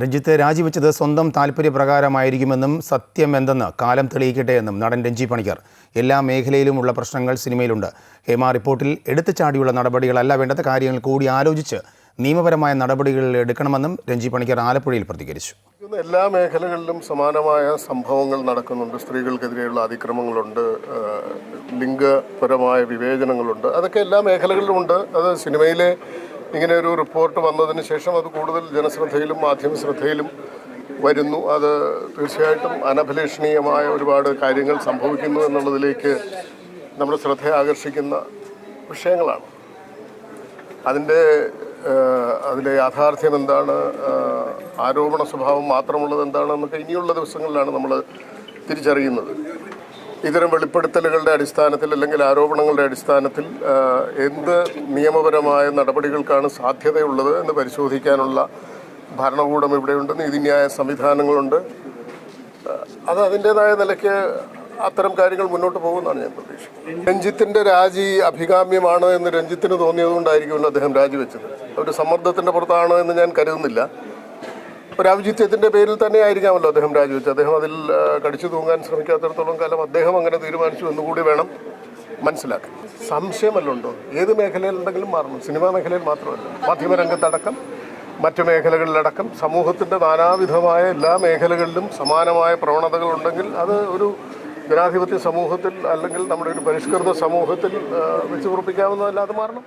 രഞ്ജിത്ത് രാജിവെച്ചത് സ്വന്തം താല്പര്യപ്രകാരമായിരിക്കുമെന്നും സത്യം എന്തെന്ന് കാലം തെളിയിക്കട്ടെ എന്നും നടൻ രഞ്ജി പണിക്കർ. എല്ലാ മേഖലയിലുമുള്ള പ്രശ്നങ്ങൾ സിനിമയിലുണ്ട്. ഹേമ റിപ്പോർട്ടിൽ എടുത്തു ചാടിയുള്ള നടപടികളല്ല വേണ്ടത്. കാര്യങ്ങൾ കൂടി ആലോചിച്ച് നിയമപരമായ നടപടികൾ എടുക്കണമെന്നും രഞ്ജി പണിക്കർ ആലപ്പുഴയിൽ പ്രതികരിച്ചു. എല്ലാ മേഖലകളിലും സമാനമായ സംഭവങ്ങൾ നടക്കുന്നുണ്ട്. സ്ത്രീകൾക്കെതിരെയുള്ള അതിക്രമങ്ങളുണ്ട്. ലിംഗപരമായ വിവേചനങ്ങളുണ്ട്. അതൊക്കെ എല്ലാ മേഖലകളിലുമുണ്ട് അത് സിനിമയിലെ ഇങ്ങനെ ഒരു റിപ്പോർട്ട് വന്നതിന് ശേഷം അത് കൂടുതൽ ജനശ്രദ്ധയിലും മാധ്യമ ശ്രദ്ധയിലും വരുന്നു. അത് തീർച്ചയായിട്ടും അനഭിലഷണീയമായ ഒരുപാട് കാര്യങ്ങൾ സംഭവിക്കുന്നു എന്നുള്ളതിലേക്ക് നമ്മുടെ ശ്രദ്ധ ആകർഷിക്കുന്ന വിഷയങ്ങളാണ്. അതിന്റെ അതിലെ യാഥാർത്ഥ്യം എന്താണ്? ആരോപണ സ്വഭാവം മാത്രമുള്ളത് എന്താണെന്നൊക്കെ ഇനിയുള്ള ദിവസങ്ങളിലാണ് നമ്മൾ തിരിച്ചറിയുന്നത്. ഇത്തരം വെളിപ്പെടുത്തലുകളുടെ അടിസ്ഥാനത്തിൽ അല്ലെങ്കിൽ ആരോപണങ്ങളുടെ അടിസ്ഥാനത്തിൽ എന്ത് നിയമപരമായ നടപടികൾക്കാണ് സാധ്യതയുള്ളത് എന്ന് പരിശോധിക്കാനുള്ള ഭരണകൂടം ഇവിടെയുണ്ട്. നീതിന്യായ സംവിധാനങ്ങളുണ്ട്. അത് അതിന്റെതായ നിലയ്ക്ക് അത്തരം കാര്യങ്ങൾ മുന്നോട്ട് പോകുമെന്നാണ് ഞാൻ പ്രതീക്ഷിക്കുന്നത്. രഞ്ജിത്തിന്റെ രാജി അഭികാമ്യമാണ് എന്ന് രഞ്ജിത്തിന് തോന്നിയതുകൊണ്ടായിരിക്കുമല്ലോ അദ്ദേഹം രാജിവെച്ചത്. ഒരു സമ്മർദ്ദത്തിന്റെ പുറത്താണ് എന്ന് ഞാൻ കരുതുന്നില്ല. ഒരു പേരിൽ തന്നെ ആയിരിക്കാമല്ലോ അദ്ദേഹം രാജിവെച്ചത്. അദ്ദേഹം അതിൽ കടിച്ചു തൂങ്ങാൻ ശ്രമിക്കാത്തിടത്തോളം കാലം അദ്ദേഹം അങ്ങനെ തീരുമാനിച്ചു എന്നുകൂടി വേണം മനസ്സിലാക്കി സംശയമല്ല ഉണ്ടോ ഏത് മേഖലയിലുണ്ടെങ്കിലും മാറണം? സിനിമാ മേഖലയിൽ മാത്രമല്ല. മാധ്യമരംഗത്തടക്കം മറ്റ് മേഖലകളിലടക്കം സമൂഹത്തിന്റെ നാനാവിധമായ എല്ലാ മേഖലകളിലും സമാനമായ പ്രവണതകളുണ്ടെങ്കിൽ അത് ഒരു ജനാധിപത്യ സമൂഹത്തിൽ അല്ലെങ്കിൽ നമ്മുടെ ഒരു പരിഷ്കൃത സമൂഹത്തിൽ വെച്ചുറപ്പിക്കാവുന്നതല്ല അത് മാറണം.